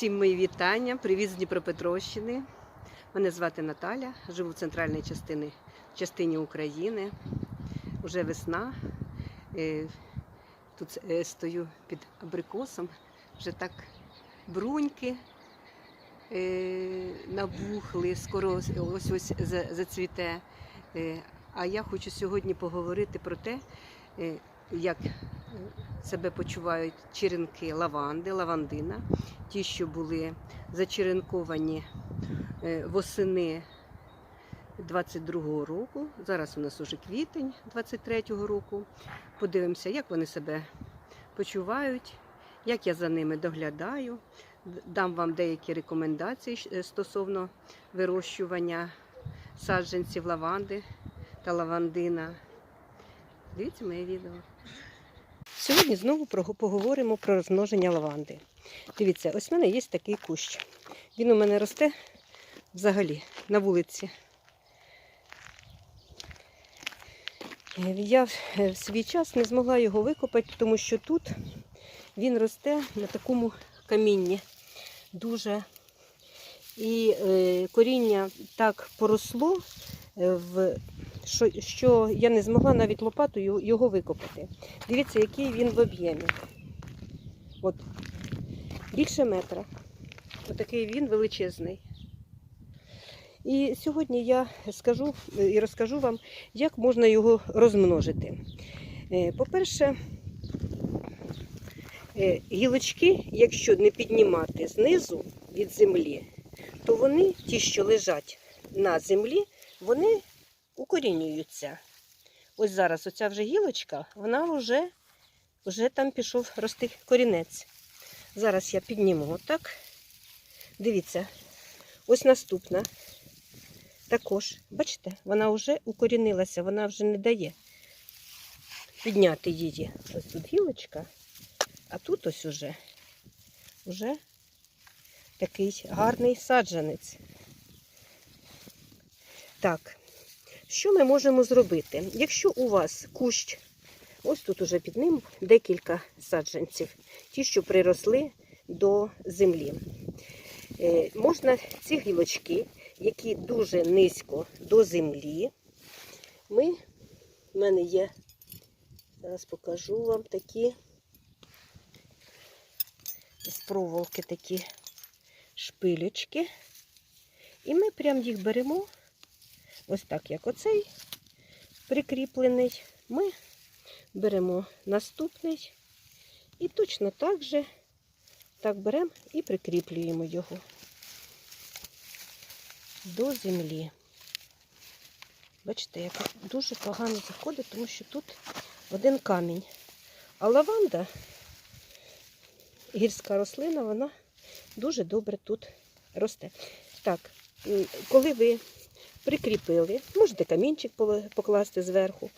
Всім мої вітання. Привіт з Дніпропетровщини. Мене звати Наталя, живу в центральній частині, частині України. Уже весна. Е, Тут е, стою під абрикосом. Вже так бруньки е, набухли, скоро ось ось зацвіте. А я хочу сьогодні поговорити про те, як себе почувають черенки лаванди, лавандина, ті, що були зачеренковані е, восени 22-го року. Зараз у нас уже квітень 23-го року. Подивимося, як вони себе почувають, як я за ними доглядаю. Дам вам деякі рекомендації е, стосовно вирощування саджанців лаванди та лавандина. Дивіться моє відео. Сьогодні знову поговоримо про розмноження лаванди. Дивіться, ось в мене є такий кущ. Він у мене росте взагалі на вулиці. Е, Я в свій час не змогла його викопати, тому що тут він росте на такому камінні дуже. І е, коріння так поросло, е, в, що, що я не змогла навіть лопатою його викопати. Дивіться, який він в об'ємі. От більше метра. Отакий він величезний. І сьогодні я скажу е, і розкажу вам, як можна його розмножити. Е, По-перше, е, гілочки, якщо не піднімати знизу від землі, то вони, ті, що лежать на землі, вони укорінюються. Ось зараз оця вже гілочка, вона вже, вже там пішов рости корінець. Зараз я підніму отак. Дивіться, ось наступна. Також, бачите, вона вже укорінилася, вона вже не дає підняти її. Ось тут гілочка, а тут ось уже, уже такий гарний саджанець. Так, що ми можемо зробити? Якщо у вас кущ, ось тут уже під ним декілька саджанців, ті, що приросли до землі. Е, можна ці гілочки, які дуже низько до землі, ми, в мене є, зараз покажу вам такі з проволоки такі шпилечки. І ми прям їх беремо, ось так, як оцей прикріплений. Ми беремо наступний і точно так же так беремо і прикріплюємо його до землі. Бачите, як дуже погано заходить, тому що тут один камінь. А лаванда, гірська рослина, вона дуже добре тут росте. Так, коли ви прикріпили, можете камінчик покласти зверху.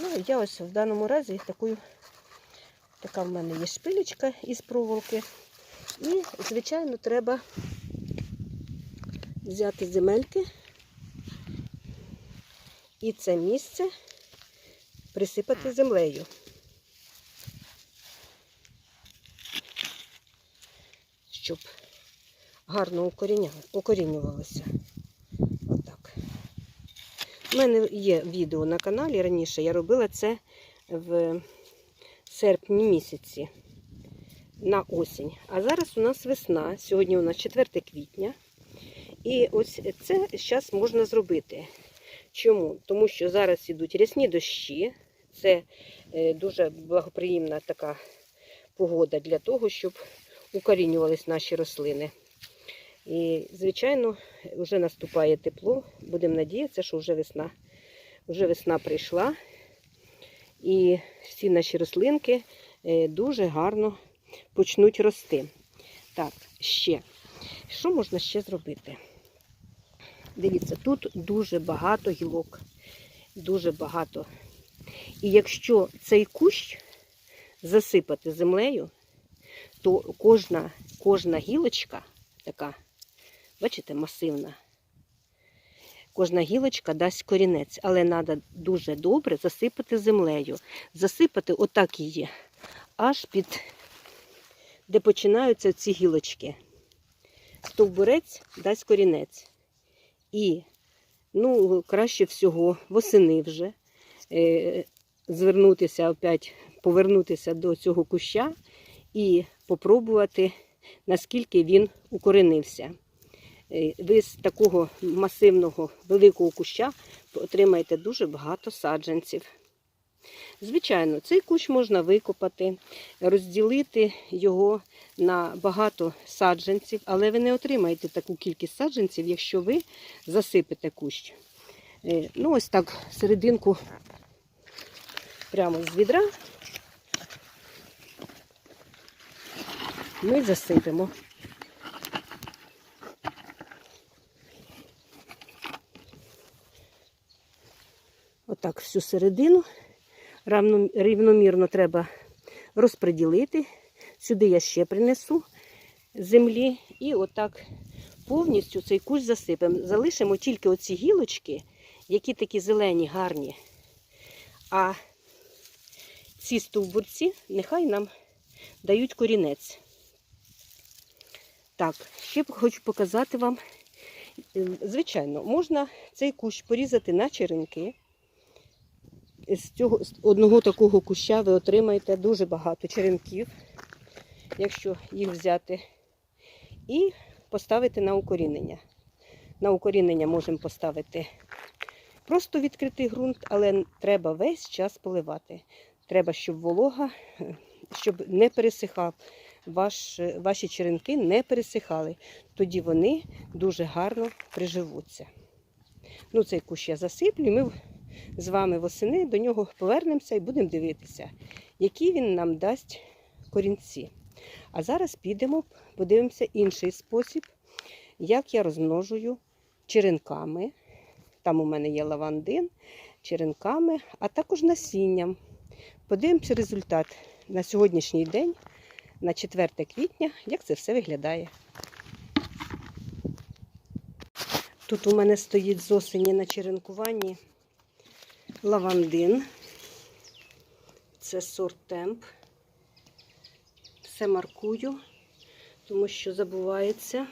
Ну, я ось в даному разі такою, така в мене є шпилечка із проволоки. І, звичайно, треба взяти земельки і це місце присипати землею. Щоб гарно укорінювалося. У мене є відео на каналі раніше. Я робила це в серпні місяці на осінь. А зараз у нас весна. Сьогодні у нас 4 квітня. І ось це зараз можна зробити. Чому? Тому що зараз ідуть рясні дощі. Це е, дуже благоприємна така погода для того, щоб укорінювались наші рослини. І, звичайно, вже наступає тепло. Будемо надіятися, що вже весна. Вже весна прийшла. І всі наші рослинки е, дуже гарно почнуть рости. Так, ще. Що можна ще зробити? Дивіться, тут дуже багато гілок. Дуже багато. І якщо цей кущ засипати землею, то кожна, кожна гілочка така, бачите, масивна. Кожна гілочка дасть корінець, але треба дуже добре засипати землею. Засипати отак її, аж під де починаються ці гілочки. стовбурець дасть корінець. І ну, краще всього восени вже е, звернутися опять, повернутися до цього куща і попробувати, наскільки він укоренився. Е, Ви з такого масивного великого куща отримаєте дуже багато саджанців. Звичайно, цей кущ можна викопати, розділити його на багато саджанців, але ви не отримаєте таку кількість саджанців, якщо ви засипете кущ. Е, Ну, ось так серединку прямо з відра ми засипемо. Отак всю середину рівномірно треба розподілити. Сюди я ще принесу землі і отак повністю цей кущ засипемо. Залишимо тільки оці гілочки, які такі зелені, гарні. А ці стовбурці нехай нам дають корінець. Так, ще хочу показати вам. Е, Звичайно, можна цей кущ порізати на черенки. З цього з одного такого куща ви отримаєте дуже багато черенків, якщо їх взяти, і поставити на укорінення. На укорінення можемо поставити просто відкритий ґрунт, але треба весь час поливати. Треба, щоб волога, щоб не пересихав. Ваш, ваші черенки не пересихали. Тоді вони дуже гарно приживуться. Ну, цей кущ я засиплю, ми з вами восени до нього повернемося і будемо дивитися, які він нам дасть корінці. А зараз підемо, подивимося інший спосіб, як я розмножую черенками. Там у мене є лавандин, черенками, а також насінням. Подивимося результат на сьогоднішній день, на 4 квітня, як це все виглядає. Тут у мене стоїть з осені на черенкуванні лавандин. Це сорт темп. Все маркую, тому що забувається.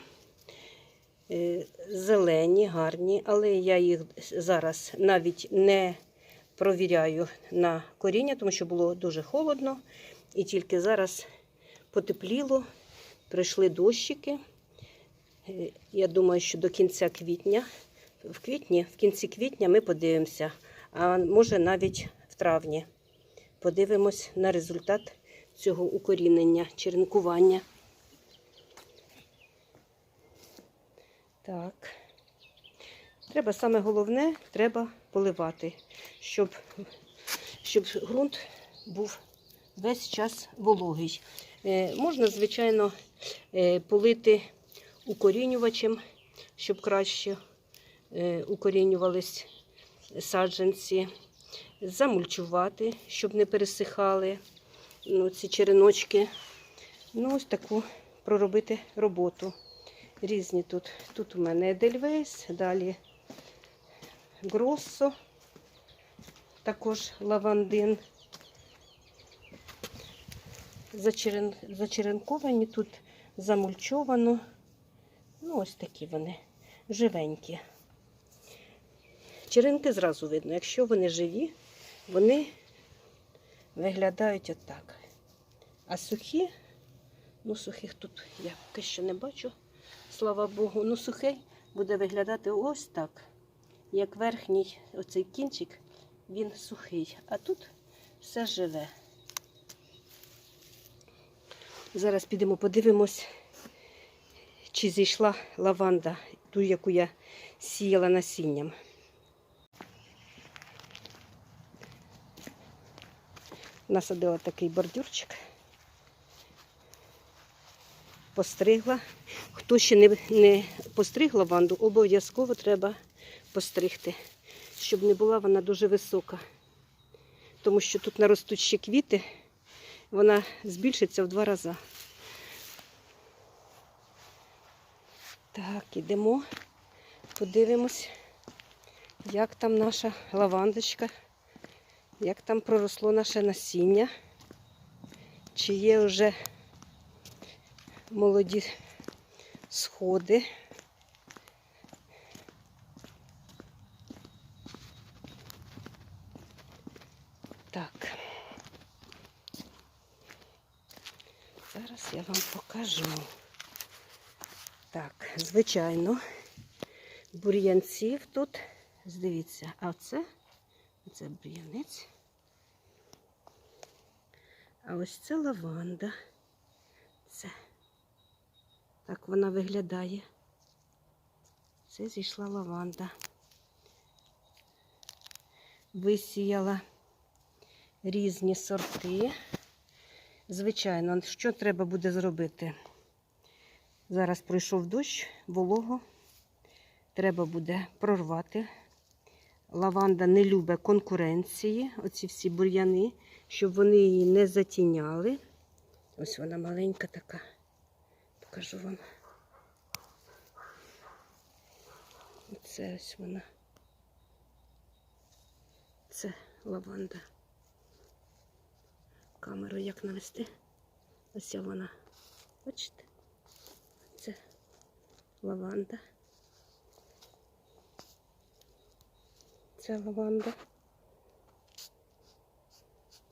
Е, Зелені, гарні, але я їх зараз навіть не провіряю на коріння, тому що було дуже холодно. І тільки зараз потепліло, прийшли дощики. Е, Я думаю, що до кінця квітня, в квітні, в кінці квітня ми подивимося, а може навіть в травні. Подивимось на результат цього укорінення, черенкування. Так. Треба саме головне, треба поливати, щоб, щоб ґрунт був весь час вологий. Е, можна, звичайно, е, полити укорінювачем, щоб краще е, укорінювались саджанці, замульчувати, щоб не пересихали ну, ці череночки. Ну, ось таку проробити роботу. Різні тут. Тут у мене Едельвейс, далі Гроссо, також лавандин. Зачерен... Зачеренковані, тут замульчовано. Ну, ось такі вони живенькі. Черенки зразу видно, якщо вони живі, вони виглядають отак. А сухі, ну сухих тут я поки що не бачу, слава Богу. Ну, сухий буде виглядати ось так. Як верхній оцей кінчик, він сухий, а тут все живе. Зараз підемо подивимось, чи зійшла лаванда, ту, яку я сіяла насінням. Насадила такий бордюрчик. Постригла. Хто ще не, не постриг лаванду, обов'язково треба постригти, щоб не була вона дуже висока. Тому що тут наростуть ще квіти, вона збільшиться в два рази. Так, ідемо, подивимось, як там наша лавандочка, як там проросло наше насіння, чи є вже молоді сходи. Так. Зараз я вам покажу. Так, звичайно, бур'янців тут, дивіться, а це, це бур'янець. А ось це лаванда. Це. Так вона виглядає. Це зійшла лаванда. Висіяла різні сорти. Звичайно, що треба буде зробити? Зараз пройшов дощ, волого. Треба буде прорвати. Лаванда не любить конкуренції, оці всі бур'яни, щоб вони її не затіняли. Ось вона маленька така. Покажу вам. Оце ось вона. Це лаванда. Камеру як навести? Ось вона. Бачите? Це лаванда. Це лаванда.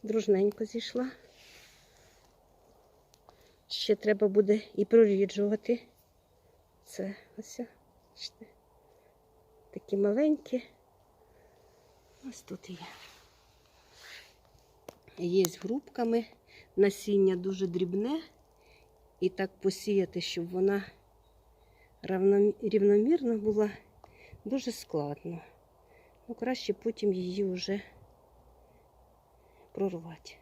Дружненько зійшла. Ще треба буде і проріджувати. Це ось. Такі маленькі. Ось тут є. Є з грубками. Насіння дуже дрібне. І так посіяти, щоб вона рівномірно була, дуже складно. Ну, краще потім її вже прорвати.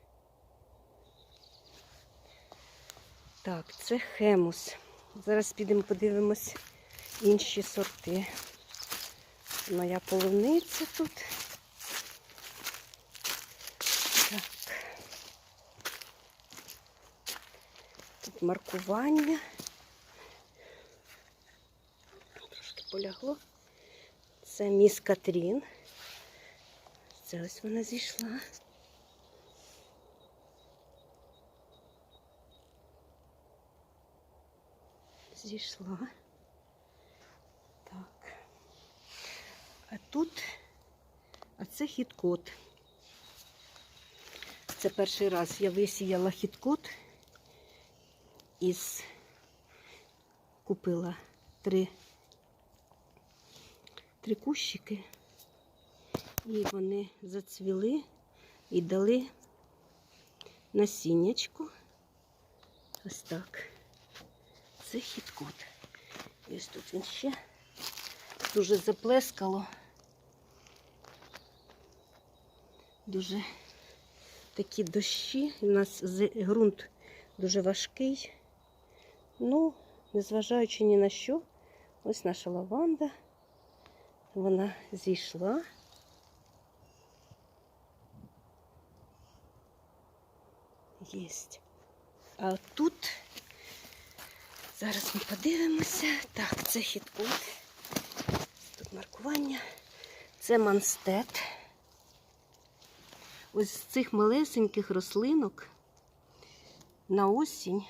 Так, це хемус. Зараз підемо подивимось інші сорти. Моя полуниця тут. Так. Тут маркування. Трошки полягло. Це міс Катрін. Це ось вона зійшла. Зійшла. Так. А тут, а це хіткот. Це перший раз я висіяла хіткот із купила три, три кущики, і вони зацвіли і дали насіннячку. Ось так. Це хіткот. І ось тут він ще дуже заплескало. Дуже такі дощі. У нас ґрунт дуже важкий. Ну, незважаючи ні на що, ось наша лаванда. Вона зійшла. Єсть. А тут зараз ми подивимося. Так, це хіткот. Тут маркування. Це манстет. Ось з цих малесеньких рослинок на осінь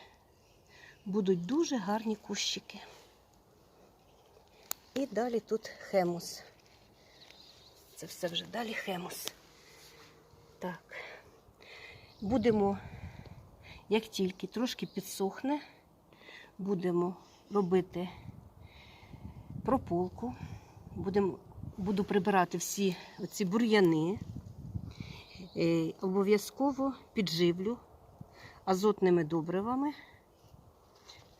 будуть дуже гарні кущики. І далі тут хемус. Це все вже далі хемус. Так. Будемо, як тільки трошки підсохне, будемо робити прополку. Будемо, буду прибирати всі оці бур'яни. Е, Обов'язково підживлю азотними добривами,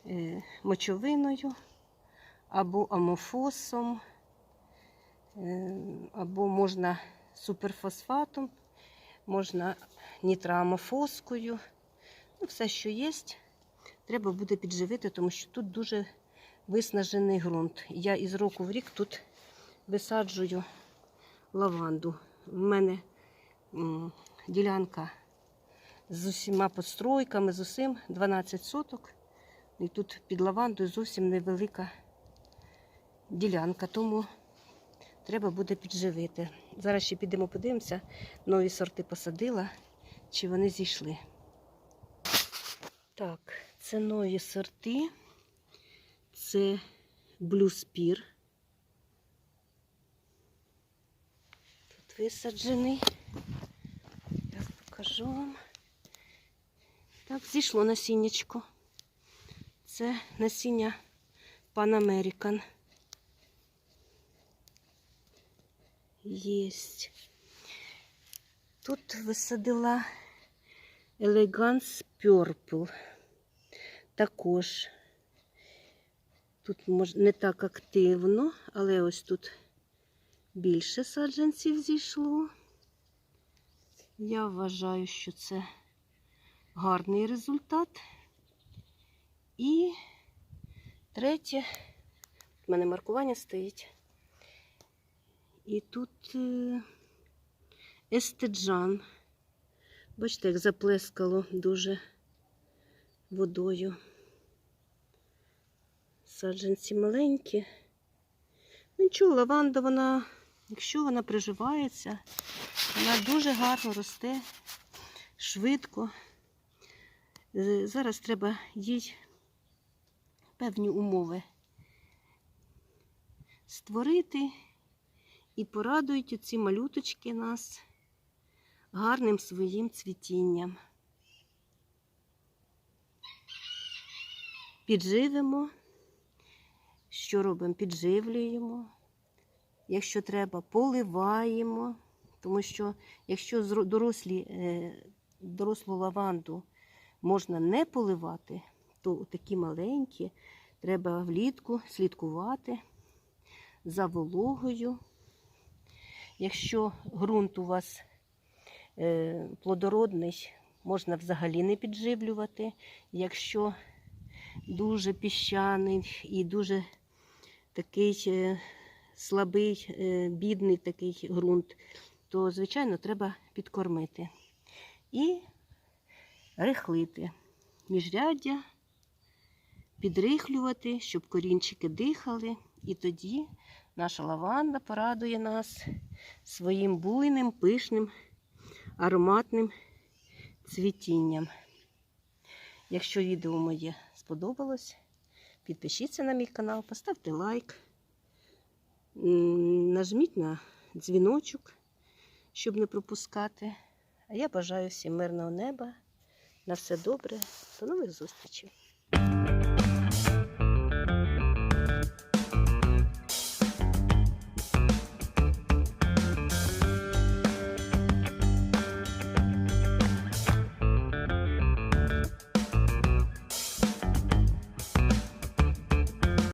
е, мочовиною або амофосом, е, або можна суперфосфатом, можна нітроамофоскою. Ну, все, що є, треба буде підживити, тому що тут дуже виснажений ґрунт. Я із року в рік тут висаджую лаванду. У мене ділянка з усіма постройками, з усім 12 соток. І тут під лавандою зовсім невелика ділянка, тому треба буде підживити. Зараз ще підемо подивимося, нові сорти посадила, чи вони зійшли. Так, це нові сорти. Це блюспір. Тут висаджений. Я покажу вам. Так, зійшло насіннячко. Це насіння Pan American. Єсть. Тут висадила Elegance Purple. Також тут мож, не так активно, але ось тут більше саджанців зійшло. Я вважаю, що це гарний результат. І третє, в мене маркування стоїть. І тут е, естеджан. Бачите, як заплескало дуже водою. Саджанці маленькі. Ну, Нічого, лаванда, вона, якщо вона приживається, вона дуже гарно росте, швидко. Е, Зараз треба їй певні умови створити і порадують оці малюточки нас гарним своїм цвітінням. Підживимо. Що робимо? Підживлюємо. Якщо треба, поливаємо. Тому що якщо дорослі, е, дорослу лаванду можна не поливати, то такі маленькі треба влітку слідкувати за вологою. Якщо ґрунт у вас е, плодородний, можна взагалі не підживлювати. Якщо дуже піщаний і дуже такий е, слабий, е, бідний такий ґрунт, то, звичайно, треба підкормити і рихлити міжряддя, підрихлювати, щоб корінчики дихали, і тоді наша лаванда порадує нас своїм буйним, пишним, ароматним цвітінням. Якщо відео моє сподобалось, підпишіться на мій канал, поставте лайк, нажміть на дзвіночок, щоб не пропускати. А я бажаю всім мирного неба. На все добре. До нових зустрічей!